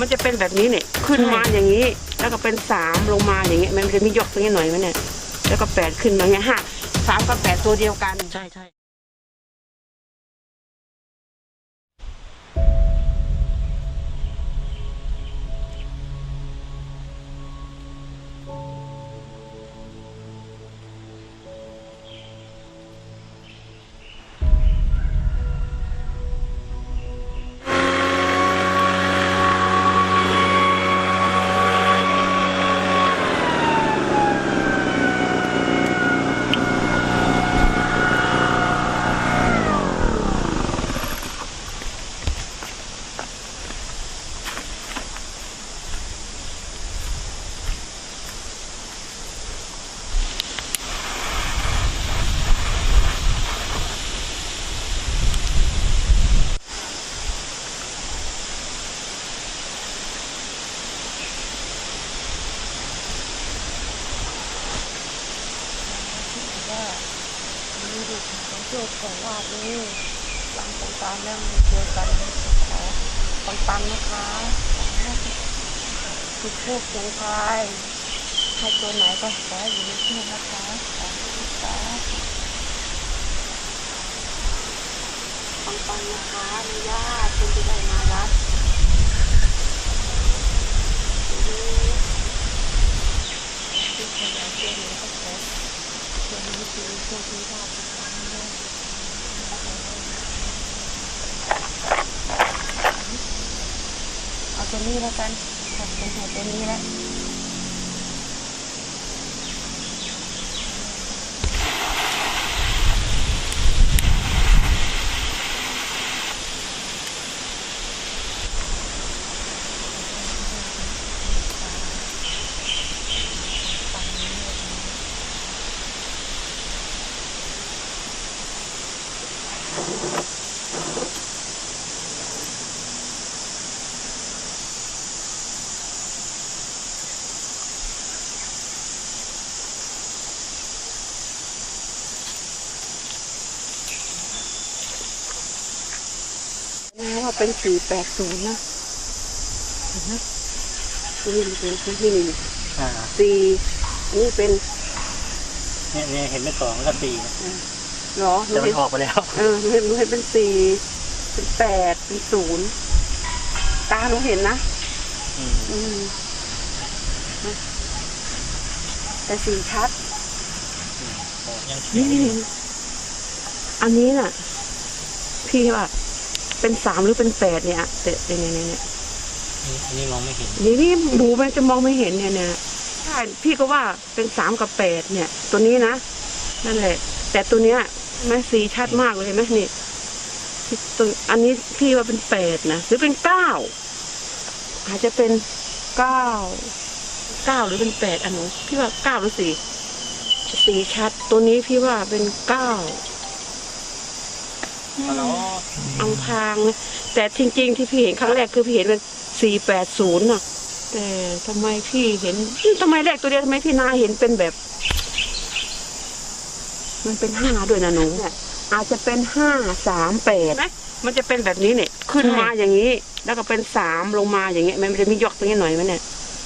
มันจะเป็นแบบนี้เนี่ยขึ้นมาอย่างนี้ แล้วก็เป็นสามลงมาอย่างเงี้ยมันจะมียกตรงนี้หน่อยไหมเนี่ยแล้วก็แปดขึ้นมาอย่างเงี้ยห้าสามกับแปดตัวเดียวกันใช่ใช่ ว่ามีด็กของโชคของวาดนี้หลังสงกรารแล้วมาเจอกันขอปังปังนะคะสุดโชคสงครายให้ตัวไหนก็ขออยู่ในที่นะคะขอให้สาธุปังปังนะคะมีญาติคนที่ได้มาวัดที่ขยันเจริญก็ขอ วันนี้คือโชคดีมากนะคะเอาตัวนี้แล้วกันตัดเป็นหัวตัวนี้แล้ว เป็นสี่แปดศูนย์นะเห็นไหมนี่เป็นที่นี่อ่าสี่อันนี้เป็นเนี่ยเนี่ยเห็นเป็นสองแล้วก็สี่เหรอหนูแต่มัเห็นนออกไปแล้ว เออหนูเห็นหนูเห็นเป็นสี่เป็นแปดเป็นศูนย์ตาหนูเห็นนะอืมอืมนะแต่สีชัดออกยังเขียนี่วอยู่อันนี้น่ะ พี่ว่า เป็นสามหรือเป็นแปดเนี่ยแต่เนี่ยเนี่ยเนี่ยนี่อันนี้มองไม่เห็นนี่นี่หนูมันจะมองไม่เห็นเนี่ยเนี่ยใช่พี่ก็ว่าเป็นสามกับแปดเนี่ย ตัวนี้นะนั่นแหละ แต่ตัวเนี้ยแม่สีชัดมากเลยเห็นไหมนี่ตัวอันนี้พี่ว่าเป็นแปดนะหรือเป็นเก้าอาจจะเป็นเก้าเก้าหรือเป็นแปดอันหนูพี่ว่าเก้าหรือสี่สีชัด ตัวนี้พี่ว่าเป็นเก้าฮัลโหล อังพางนะแต่จริง ๆ ที่พี่เห็นครั้งแรกคือพี่เห็นเป็นสี่แปดศูนย์น่ะ แต่ทำไมพี่เห็นอืมทำไมแรกตัวเดียวทำไมพี่นาเห็นเป็นแบบ มันเป็นห้าด้วยนะหนูเนี่ยอาจจะเป็นห้าสามแปดไหมมันจะเป็นแบบนี้เนี่ย ขึ้นมาอย่างนี้ แล้วก็เป็นสามลงมาอย่างเงี้ย มันจะมียกตรงนี้หน่อยไหมเนี่ย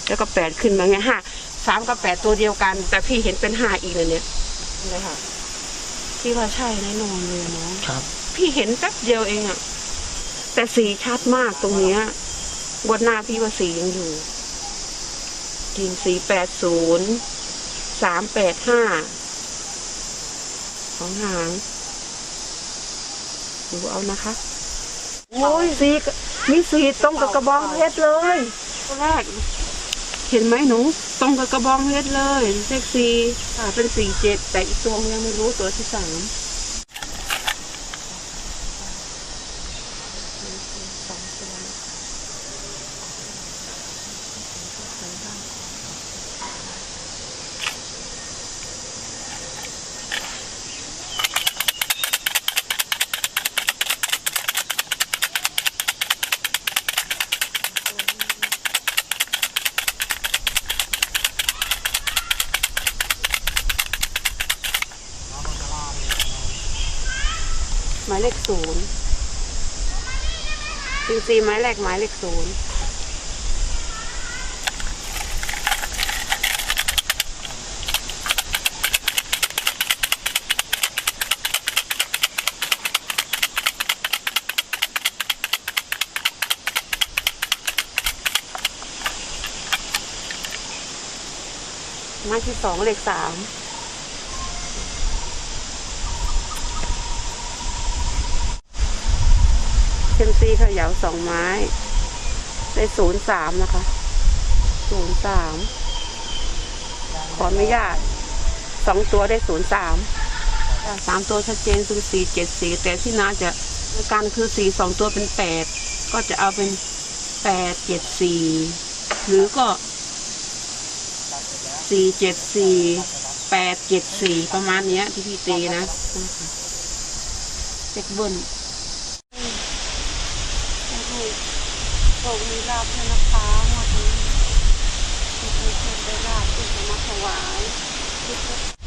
แล้วก็แปดขึ้นมาเงี้ยห้าสามกับแปดตัวเดียวกัน แต่พี่เห็นเป็นห้าอีกเลยเนี่ยนี่ค่ะพี่ว่าใช่แน่นอนเลยเนาะครับ พี่เห็นแป๊บเดียวเองอะแต่สีชัดมากตรงเนี้ยบนหน้าพี่ว่าสียังอยู่จริงสีแปดศูนย์สามแปดห้าสองหางดูเอานะคะโอ้ยสีกมีสีตรงกับกระบองเพชรเลยตัวแรก เห็นไหมหนูตรงกับกระบองเพชรเลยเลขสี่อ่าเป็นสี่เจ็ดแต่อีกตัวยังไม่รู้ตัวที่สาม มายเลขศูนย์ซิงซีไม้แหลกไม้เลขศูนย์มาที่สองเลขสาม เซมซีเขย่าสองไม้ ได้ศูนย์สามนะคะศูนย์สามขออนุญาตสองตัวได้ศูนย์สามสามตัวชัดเจนคือสี่เจ็ดสี่แต่ที่น่าจะการคือสี่สองตัวเป็นแปดก็จะเอาเป็นแปดเจ็ดสี่หรือก็สี่เจ็ดสี่แปดเจ็ดสี่ประมาณเนี้ยที่พี่ตีนะเจ็กเบิ้ล ให้ โชคมีลาภด้วยนะคะงวดนี้ให้มีโชคได้ลาภที่จะมาถวายที่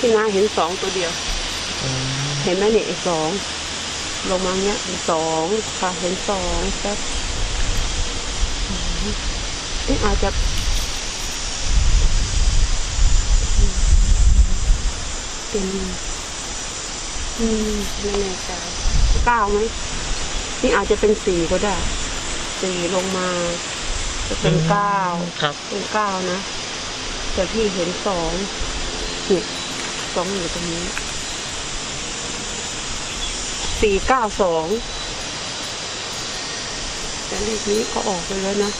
ที่นาเห็นสองตัวเดียว เห็นไหมเนี่ยไอ้สอง ลงมาเนี้ยเห็นสองค่ะเห็นสองแป๊บนี่อาจจะเป็นอืมไม่แน่ใจเก้าไหมนี่อาจจะเป็นสี่ก็ได้สี่ลงมา จะเป็นเก้าครับ เป็นเก้านะแต่พี่เห็นสองเนี่ย สองอยู่ตรงนี้สี่เก้าสองแต่เลขนี้ก็ออกไปแล้วนะ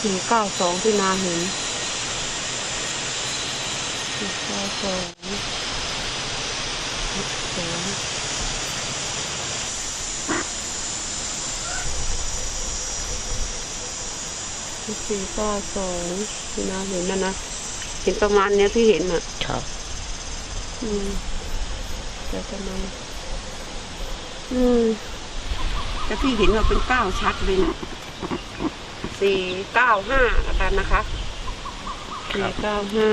สี่เก้าสองที่นาเห็นสี่เก้าสองสองสี่เก้าสองที่นาเห็นนะนะ เห็นประมาณเนี้ยที่เห็นอะ ครับ อืมแต่ทำไมอืมแต่พี่เห็นว่าเป็นเก้าชัดเลยนะสี่เก้าห้าละกันนะคะสี่เก้าห้า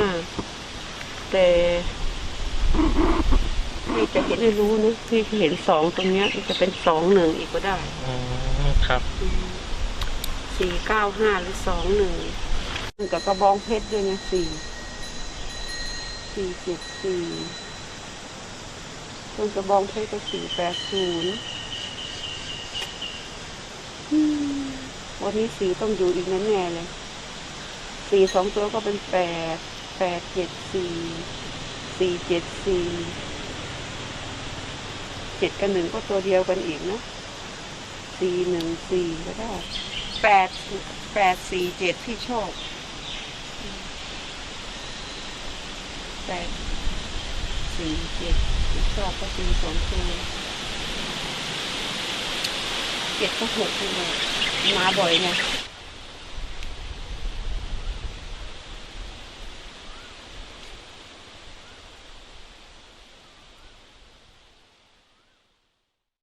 แต่พี่จะเห็นไม่รู้นะพี่เห็นสองตรงเนี้ยมันจะเป็นสองหนึ่งอีกก็ได้อืมครับสี่เก้าห้าหรือสองหนึ่งมันกับกระบองเพชรด้วยนะสี่ สี่เจ็ดสี่ต้นกระบองเพชรก็สี่แปดศูนย์วันนี้สีต้องอยู่อีกแน่เลย สี่สองตัวก็เป็นแปด แปดเจ็ดสี่ สี่เจ็ดสี่ เจ็ดกับหนึ่งก็ตัวเดียวกันอีกนะ สี่หนึ่งสี่ก็ได้ แปด แปดสี่เจ็ดที่โชอบ แปดสี่เจ็ดที่ชอบก็สี่สองคูณเจ็ดก็หกคูณมาบ่อยไง